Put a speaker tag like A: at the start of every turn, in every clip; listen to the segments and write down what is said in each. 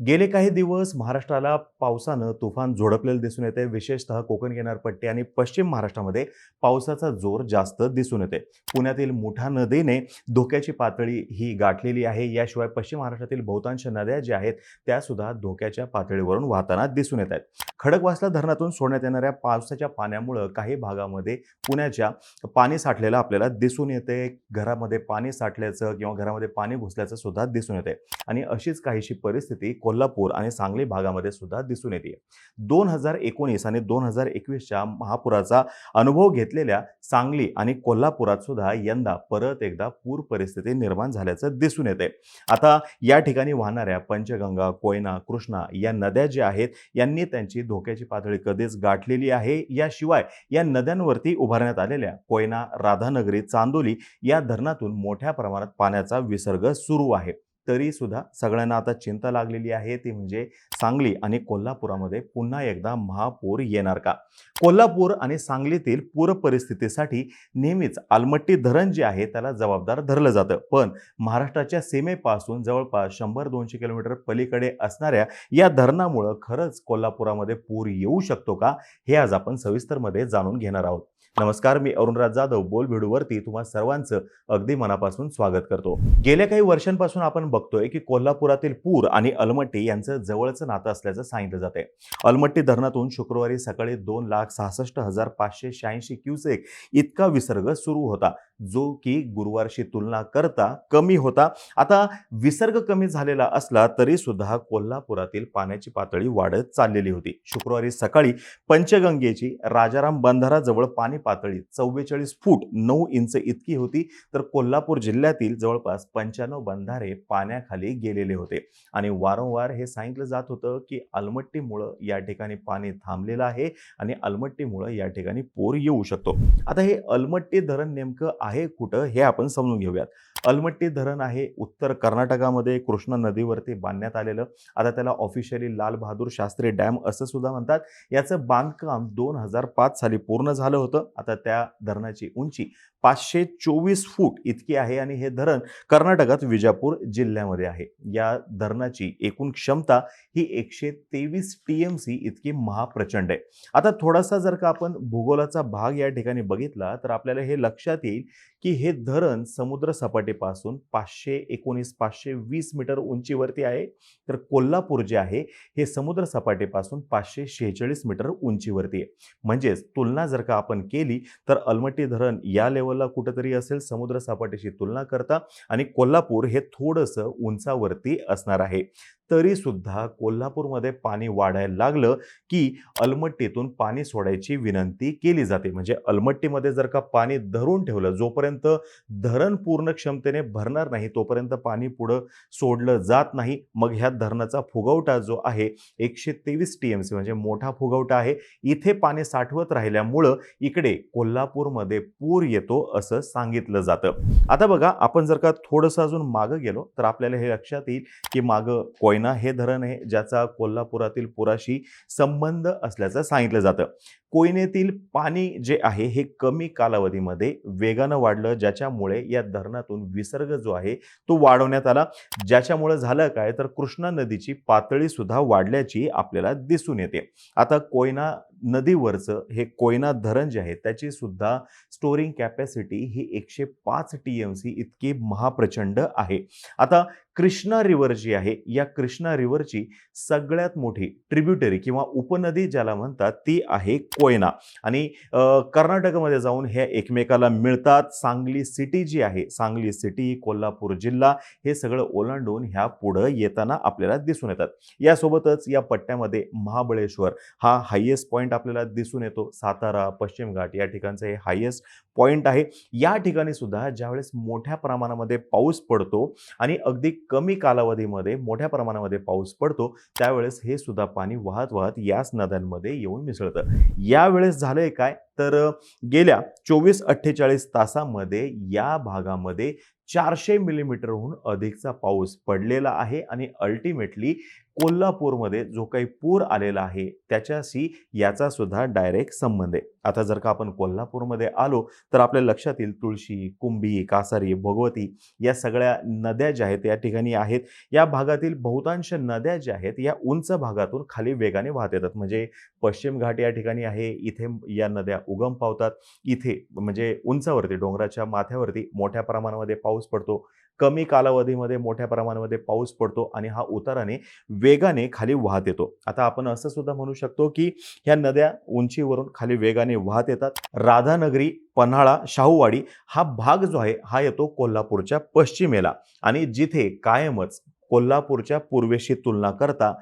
A: गेले काही दिवस महाराष्ट्राला पावसानं तुफान झोडपलेलं दिसून येते विशेषतः कोकण किनारपट्टी आणि पश्चिम महाराष्ट्रामध्ये पावसाचा जोर जास्त दिसून येते पुण्यातील मुठा नदीने धोक्याची पातळी ही गाठलेली आहे. याशिवाय पश्चिम महाराष्ट्रातील बहुतांश नद्या ज्या आहेत त्या सुद्धा धोक्याच्या पातळीवरून वाहताना दिसून येत आहेत. खडकवासला धरणातून सोडण्यात येणाऱ्या पावसाच्या पाण्यामुळं काही भागामध्ये पुण्याच्या पाणी साठलेलं आपल्याला दिसून येते घरामध्ये पाणी साठल्याचं किंवा घरामध्ये पाणी घुसल्याचं सुद्धा दिसून येते आणि अशीच काहीशी परिस्थिती कोल्हापूर आणि सांगली भागामध्ये सुद्धा दिसून येते. दोन हजार एकोणीस आणि दोन हजार एकवीसच्या महापुराचा अनुभव घेतलेल्या सांगली आणि कोल्हापुरात सुद्धा यंदा परत एकदा पूर परिस्थिती निर्माण झाल्याचं दिसून येते. आता या ठिकाणी वाहणाऱ्या पंचगंगा कोयना कृष्णा या नद्या ज्या आहेत यांनी त्यांची धोक्याची पातळी कधीच गाठलेली आहे. याशिवाय या नद्यांवरती उभारण्यात आलेल्या कोयना राधानगरी चांदोली या धरणातून मोठ्या प्रमाणात पाण्याचा विसर्ग सुरू आहे. तरी सुद्धा सगळ्यांना आता चिंता लागलेली आहे. ती म्हणजे सांगली आणि कोल्हापुरामध्ये पुन्हा एकदा महापूर येणार का? कोल्हापूर आणि सांगलीतील पूर परिस्थितीसाठी नेहमीच आलमट्टी धरण जे आहे त्याला जबाबदार धरलं जातं. पण महाराष्ट्राच्या सीमेपासून जवळपास शंभर दोनशे किलोमीटर पलीकडे असणाऱ्या या धरणामुळं खरंच कोल्हापुरामध्ये पूर येऊ शकतो का हे आज आपण सविस्तरमध्ये जाणून घेणार आहोत. नमस्कार मी अरुणराज जाधव. बोल तुम्हा सर्वांचं अगदी मनापासून स्वागत करतो. गेल्या काही वर्षांपासून आपण बघतोय की कोल्हापुरातील पूर आणि अलमट्टी यांचं जवळचं नातं असल्याचं सांगितलं जाते अलमट्टी धरणातून शुक्रवारी सकाळी दोन लाख सहासष्ट हजार पाचशे शहाऐंशी क्युसेक इतका विसर्ग सुरू होता. जो की गुरुवारशी तुलना करता कमी होता. आता विसर्ग कमी झालेला असला तरी सुद्धा कोल्हापुरातील पाण्याची पातळी वाढत चाललेली होती. शुक्रवारी सकाळी पंचगंगेची राजाराम बंधाराजवळ पाणी पातळी चव्वेचाळीस फूट नऊ इंच इतकी होती तर कोल्हापूर जिल्ह्यातील जवळपास पंच्याण्णव बंधारे पाण्याखाली गेलेले होते. आणि वारंवार हे सांगितलं जात होतं की अलमट्टीमुळं या ठिकाणी पाणी थांबलेलं आहे आणि अलमट्टीमुळं या ठिकाणी पूर येऊ शकतो. आता हे अलमट्टी धरण नेमकं आहे कुठं हे आपण समजून घेऊयात. अलमट्टी धरण आहे. उत्तर कर्नाटकामध्ये कृष्णा नदीवरती बांधण्यात आलेलं. आता त्याला ऑफिशियली लाल बहादूर शास्त्री डॅम असं सुद्धा म्हणतात. याचं बांधकाम दोन हजार पाच साली पूर्ण झालं होतं. आता त्या धरणाची उंची पाचशे चोवीस फूट इतकी आहे आणि हे धरण कर्नाटकात विजापूर जिल्ह्यामध्ये आहे. या धरणाची एकूण क्षमता ही एकशे तेवीस टी एम सी इतकी महाप्रचंड आहे. आता थोडासा जर का आपण भूगोलाचा भाग या ठिकाणी बघितला तर आपल्याला हे लक्षात येईल की हे धरण समुद्र सपाटीपासून पाचशे एकोणीस पाचशे वीस मीटर उंचीवरती आहे. तर कोल्हापूर जे आहे हे समुद्र सपाटीपासून पाचशे शेहेचाळीस मीटर उंचीवरती आहे. म्हणजेच तुलना जर का आपण केली तर अलमट्टी धरण या लेवलला कुठंतरी असेल समुद्र सपाटीशी तुलना करता आणि कोल्हापूर हे थोडंसं उंचावरती असणार आहे. तरी सुद्धा कोल्हापूरमध्ये पाणी वाढायला लागलं की अलमट्टीतून पाणी सोडायची विनंती केली जाते. म्हणजे अलमट्टीमध्ये जर का पाणी धरून ठेवलं जोपर्यंत धरण पूर्ण क्षमतेने भरणार नाही तोपर्यंत पाणी पुढं सोडलं जात नाही. मग ह्या धरणाचा फुगवटा जो आहे एकशे तेवीस टी एम सी म्हणजे मोठा फुगवटा आहे. इथे पाणी साठवत राहिल्यामुळं इकडे कोल्हापूरमध्ये पूर येतो असं सांगितलं जातं. आता बघा आपण जर का थोडंसं अजून मागं गेलो तर आपल्याला हे लक्षात येईल की मागं कोयना हे धरण आहे ज्याचा कोल्हापुरातील पुराशी संबंध असल्याचं सांगितलं जातं. कोयनेतील पाणी जे आहे हे कमी कालावधीमध्ये वेगानं वाढलं ज्याच्यामुळे या धरणातून विसर्ग जो आहे तो वाढवण्यात आला. ज्याच्यामुळे झालं काय तर कृष्णा नदीची पातळी सुद्धा वाढल्याची आपल्याला दिसून येते. आता कोयना नदीवरचं हे कोयना धरण जे आहे त्याची सुद्धा स्टोरिंग कॅपॅसिटी ही एकशे पाच टी एम सी इतकी महाप्रचंड आहे. आता कृष्णा रिव्हर जी आहे या कृष्णा रिव्हरची सगळ्यात मोठी ट्रिब्युटरी किंवा उपनदी ज्याला म्हणतात ती आहे कोयना आणि कर्नाटकमध्ये जाऊन हे एकमेकाला मिळतात. सांगली सिटी जी आहे सांगली सिटी कोल्हापूर जिल्हा हे सगळं ओलांडून ह्या पुढं येताना आपल्याला दिसून येतात. यासोबतच या पट्ट्यामध्ये महाबळेश्वर हा हायेस्ट पॉईंट आपल्याला दिसून येतो. सातारा पश्चिम घाट या ठिकाणचं हे हायेस्ट पॉईंट आहे. या ठिकाणी सुद्धा ज्यावेळेस मोठ्या प्रमाणामध्ये पाऊस पडतो आणि अगदी कमी कालावधीमध्ये मोठ्या प्रमाणामध्ये पाऊस पडतो त्यावेळेस हे सुद्धा पाणी वाहत वाहत याच नद्यांमध्ये येऊन मिसळतं. यावेळेस झालंय काय? तर गेल्या चोवीस अठ्ठेचाळीस तासामध्ये या भागामध्ये चारशे मिलीमीटरहून अधिकचा पाऊस पडलेला आहे आणि अल्टिमेटली कोल्हापूरमध्ये जो काही पूर आलेला आहे त्याच्याशी याचा सुद्धा डायरेक्ट संबंध आहे. आता जर का आपण कोल्हापूरमध्ये आलो तर आपल्या लक्षात येईल तुळशी कुंभी कासारी भगवती या सगळ्या नद्या ज्या आहेत या ठिकाणी आहेत. या भागातील बहुतांश नद्या ज्या आहेत या उंच भागातून खाली वेगाने वाहत येतात. म्हणजे पश्चिम घाट या ठिकाणी आहे इथे या नद्या उगम पावतात. इथे म्हणजे उंचावरती डोंगराच्या माथ्यावरती मोठ्या प्रमाणामध्ये पाऊस पडतो. कमी कालावधीमध्ये मोठ्या प्रमाणामध्ये पाऊस पडतो आणि हा उताराने वेगाने खाली वाहत येतो. आता आपण असं सुद्धा म्हणू शकतो की ह्या नद्या उंचीवरून खाली वेगाने वाहत येतात. राधानगरी पन्हाळा शाहूवाडी हा भाग जो आहे हा येतो कोल्हापूरच्या पश्चिमेला आणि जिथे कायमच कोल्हापूरच्या पूर्वेशी तुलना करता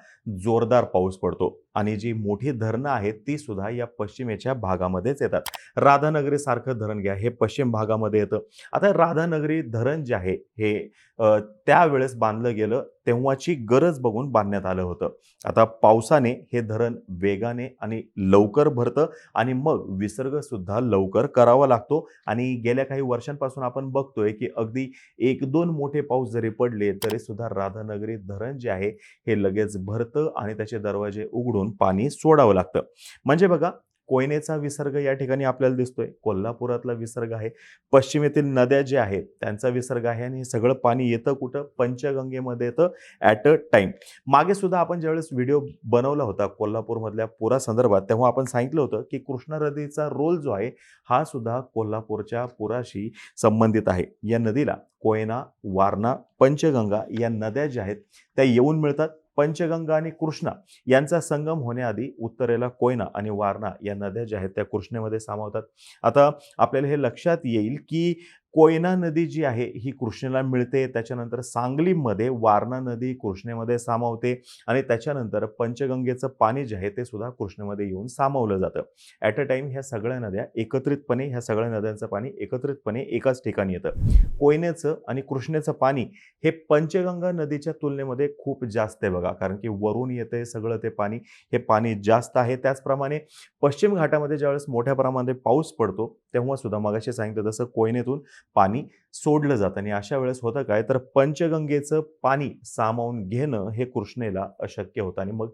A: जोरदार पाऊस पडतो. आणि जी मोठी धरणं आहेत ती सुद्धा या पश्चिमेच्या भागामध्येच येतात. राधानगरीसारखं धरण घ्या हे पश्चिम भागामध्ये येतं. आता राधानगरी धरण जे आहे हे त्यावेळेस बांधलं गेलं तेव्हाची गरज बघून बांधण्यात आलं होतं. आता पावसाने हे धरण वेगाने आणि लवकर भरतं आणि मग विसर्गसुद्धा लवकर करावा लागतो. आणि गेल्या काही वर्षांपासून आपण बघतोय की अगदी एक दोन मोठे पाऊस जरी पडले तरीसुद्धा राधानगरी धरण जे आहे हे लगेच भरतं आणि त्याचे दरवाजे उघडून पाणी सोडावं लागतं. म्हणजे बघा कोयनेचा विसर्ग या ठिकाणी आपल्याला दिसतोय. कोल्हापुरातला विसर्ग आहे. पश्चिमेतील नद्या ज्या आहेत त्यांचा विसर्ग आहे आणि हे सगळं पाणी येतं कुठं? पंचगंगेमध्ये येतं ॲट अ टाईम मागे सुद्धा आपण ज्यावेळेस व्हिडिओ बनवला होता कोल्हापूरमधल्या पुरासंदर्भात तेव्हा आपण सांगितलं होतं की कृष्णा नदीचा रोल जो आहे हा सुद्धा कोल्हापूरच्या पुराशी संबंधित आहे. या नदीला कोयना वारणा पंचगंगा या नद्या ज्या आहेत त्या येऊन मिळतात. पंचगंगा आणि कृष्णा यांचा संगम होण्याआधी उत्तरेला कोयना आणि वारणा या नद्या ज्या आहेत त्या कृष्णेमध्ये सामावतात. आता आपल्याला हे लक्षात येईल की कोयना नदी जी आहे ही कृष्णेला मिळते. त्याच्यानंतर सांगलीमध्ये वारणा नदी कृष्णेमध्ये सामावते आणि त्याच्यानंतर पंचगंगेचं पाणी जे आहे ते सुद्धा कृष्णेमध्ये येऊन सामावलं जातं. ॲट अ टाइम ह्या सगळ्या नद्या एकत्रितपणे ह्या सगळ्या नद्यांचं पाणी एकत्रितपणे एकाच ठिकाणी येतं. कोयनेचं आणि कृष्णेचं पाणी हे पंचगंगा नदीच्या तुलनेमध्ये खूप जास्त आहे बघा. कारण की वरून येते सगळं ते पाणी. हे पाणी जास्त आहे. त्याचप्रमाणे पश्चिम घाटामध्ये ज्यावेळेस मोठ्या प्रमाणात पाऊस पडतो तेव्हा सुद्धा मगाशी सांगितलं तसं कोयनेतून पाणी सोडलं जातं आणि अशा वेळेस होतं काय? तर पंचगंगेचं पाणी सामावून घेणं हे कृष्णेला अशक्य होतं आणि मग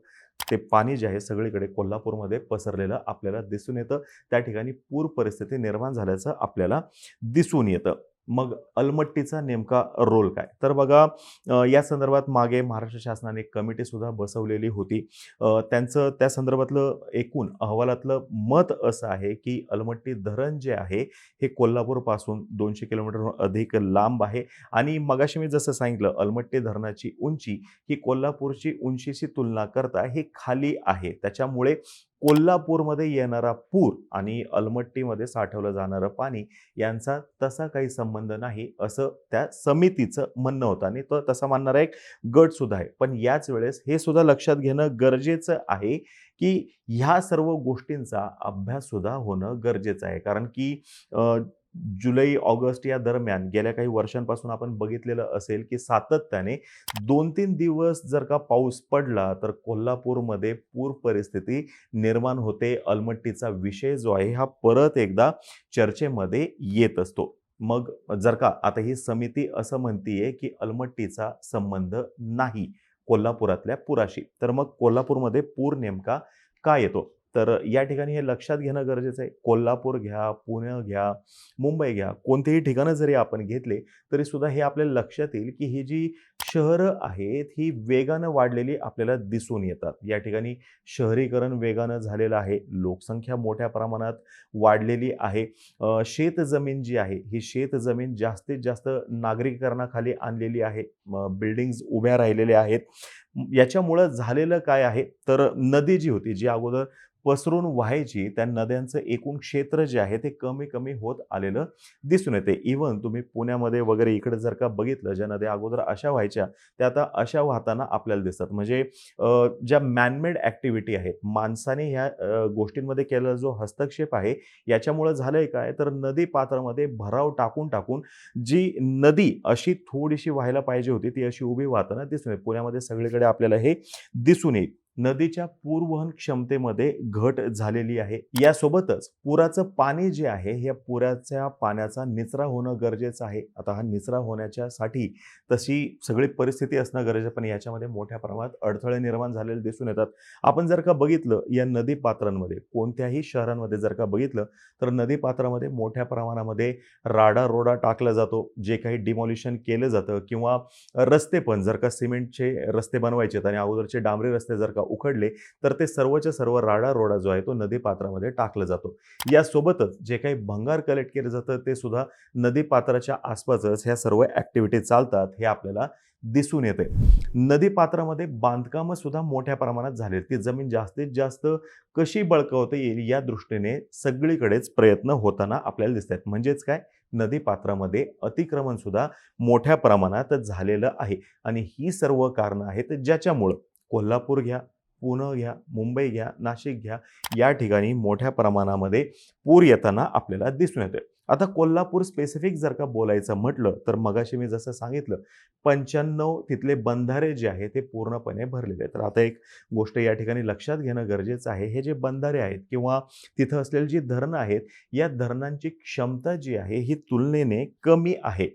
A: ते पाणी जे आहे सगळीकडे कोल्हापूरमध्ये पसरलेलं आपल्याला दिसून येतं. त्या ठिकाणी पूर परिस्थिती निर्माण झाल्याचं आपल्याला दिसून येतं. मग अलमट्टीचा नेमका रोल काय? तर बघा या संदर्भात मागे महाराष्ट्र शासनाने कमिटी सुद्धा बसवलेली होती. त्यांचं त्या संदर्भातलं एकूण अहवालातलं मत असं आहे की अलमट्टी धरण जे आहे हे कोल्हापूरपासून दोनशे किलोमीटर अधिक लांब आहे. आणि मगाशी मी जसं सांगितलं अलमट्टी धरणाची उंची ही कोल्हापूरची उंचीशी तुलना करता ही खाली आहे. त्याच्यामुळे कोल्हापूरमध्ये येणारा पूर आणि अलमट्टीमध्ये साठवलं जाणारं पाणी यांचा तसा काही संबंध नाही असं त्या समितीचं म्हणणं होतं आणि तो तसा मानणारा एक गटसुद्धा आहे. पण याच वेळेस हे सुद्धा लक्षात घेणं गरजेचं आहे की ह्या सर्व गोष्टींचा अभ्याससुद्धा होणं गरजेचं आहे. कारण की जुलै ऑगस्ट या दरम्यान गेल्या काही वर्षांपासून आपण बघितलेलं असेल की सातत्याने दोन तीन दिवस जर का पाऊस पडला तर कोल्हापूरमध्ये पूर परिस्थिती निर्माण होते. अलमट्टीचा विषय जो आहे हा परत एकदा चर्चेमध्ये येत असतो. मग जर का आता ही समिती असं म्हणतीये की अलमट्टीचा संबंध नाही कोल्हापुरातल्या पुराशी तर मग कोल्हापूरमध्ये पूर नेमका का येतो? तर या ठिकाणी हे लक्षात घेणं गरजेचं आहे. कोल्हापूर घ्या पुणे घ्या मुंबई घ्या कोणतेही ठिकाणं जरी आपण घेतले तरी सुद्धा हे आपल्याला लक्षात येईल की ही जी शहरं आहेत ही वेगानं वाढलेली आपल्याला दिसून येतात. या ठिकाणी शहरीकरण वेगानं झालेलं आहे. लोकसंख्या मोठ्या प्रमाणात वाढलेली आहे. शेतजमीन जी आहे ही शेतजमीन जास्तीत जास्त नागरीकरणाखाली आणलेली आहे. बिल्डिंग्ज उभ्या राहिलेल्या आहेत. याच्यामुळं झालेलं काय आहे? तर नदी जी होती जी अगोदर पसरून व्हायची त्या नद्यांचं एकूण क्षेत्र जे आहे ते कमी कमी होत आलेलं दिसून येते. इवन तुम्ही पुण्यामध्ये वगैरे इकडे जर का बघितलं ज्या नद्या अगोदर अशा व्हायच्या त्या आता अशा वाहताना आपल्याला दिसतात. म्हणजे ज्या मॅनमेड ॲक्टिव्हिटी आहेत माणसाने ह्या गोष्टींमध्ये केलेला जो हस्तक्षेप आहे याच्यामुळं झालंय काय? तर नदी पात्रामध्ये भराव टाकून टाकून जी नदी अशी थोडीशी व्हायला पाहिजे होती ती अशी उभी वाहताना दिसून येते. पुण्यामध्ये सगळीकडे आपल्याला हे दिसून येईल. नदीच्या पूरवहन क्षमतेमध्ये घट झालेली आहे. यासोबतच पुराचं पाणी जे आहे या पुराच्या पाण्याचा निचरा होणं गरजेचं आहे. आता हा निचरा होण्याच्यासाठी तशी सगळी परिस्थिती असणं गरजेचं पण याच्यामध्ये मोठ्या प्रमाणात अडथळे निर्माण झालेले दिसून येतात. आपण जर का बघितलं या नदी पात्रांमध्ये कोणत्याही शहरांमध्ये जर का बघितलं तर नदी पात्रामध्ये मोठ्या प्रमाणामध्ये राडा रोडा टाकला जातो. जे काही डिमॉलिशन केलं जातं किंवा रस्ते पण जर का सिमेंटचे रस्ते बनवायचे आणि अगोदरचे डांबरी रस्ते जर का उखडले तर ते सर्वच्या सर्व राडा रोडा जो आहे तो नदी पात्रामध्ये टाकला जातो. यासोबतच जे काही भंगार कलेक्ट केलं जातं ते सुद्धा नदी पात्राच्या आसपासच ह्या सर्व ॲक्टिव्हिटी चालतात हे आपल्याला दिसून येते. नदी पात्रामध्ये बांधकामं सुद्धा मोठ्या प्रमाणात झालीत ती जमीन जास्तीत जास्त कशी बळकवता येईल या दृष्टीने सगळीकडेच प्रयत्न होताना आपल्याला दिसत आहेत. म्हणजेच काय? नदी पात्रामध्ये अतिक्रमण सुद्धा मोठ्या प्रमाणात झालेलं आहे. आणि ही सर्व कारणं आहेत ज्याच्यामुळं कोल्हापूर घ्या पुणे घ्या मुंबई घ्या नाशिक घ्या या ठिकाणी मोठ्या प्रमाणामध्ये पूर येताना आपल्याला दिसून येते आता कोल्हापूर स्पेसिफिक जर का बोलायचं म्हटलं तर मगाशी मी जसं सांगितलं पंच्याण्णव तिथले बंधारे जे आहे ते पूर्णपणे भरलेले आहेत. तर आता एक गोष्ट या ठिकाणी लक्षात घेणं गरजेचं आहे. हे जे बंधारे आहेत किंवा तिथं असलेली जी धरणं आहेत या धरणांची क्षमता जी आहे ही तुलनेने कमी आहे.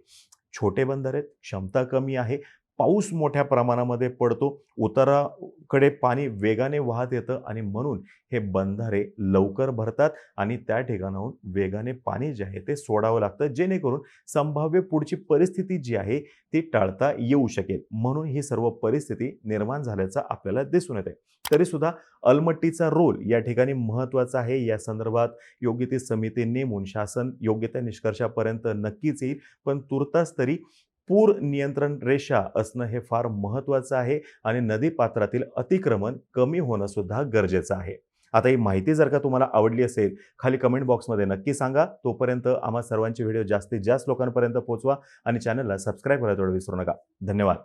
A: छोटे बंधारे आहेत क्षमता कमी आहे. पाऊस मोठ्या प्रमाणामध्ये पडतो. उताराकडे पाणी वेगाने वाहत येतं आणि म्हणून हे बंधारे लवकर भरतात आणि त्या ठिकाणाहून वेगाने पाणी जे आहे ते सोडावं लागतं. जेणेकरून संभाव्य पुढची परिस्थिती जी आहे ती टाळता येऊ शकेल. म्हणून ही सर्व परिस्थिती निर्माण झाल्याचं आपल्याला दिसून येते तरीसुद्धा अलमट्टीचा रोल या ठिकाणी महत्त्वाचा आहे. या संदर्भात योग्य ती समिती नेमून शासन योग्य त्या निष्कर्षापर्यंत नक्कीच येईल. पण तुर्तास तरी पूर नियंत्रण रेषा असणं हे फार महत्त्वाचं आहे आणि नदी पात्रातील अतिक्रमण कमी होणं सुद्धा गरजेचं आहे. आता ही माहिती जर का तुम्हाला आवडली असेल खाली कमेंट बॉक्समध्ये नक्की सांगा. तोपर्यंत आम्हा सर्वांचे व्हिडिओ जास्तीत जास्त लोकांपर्यंत पोहोचवा आणि चॅनलला सबस्क्राईब करायला थोडं विसरू नका. धन्यवाद.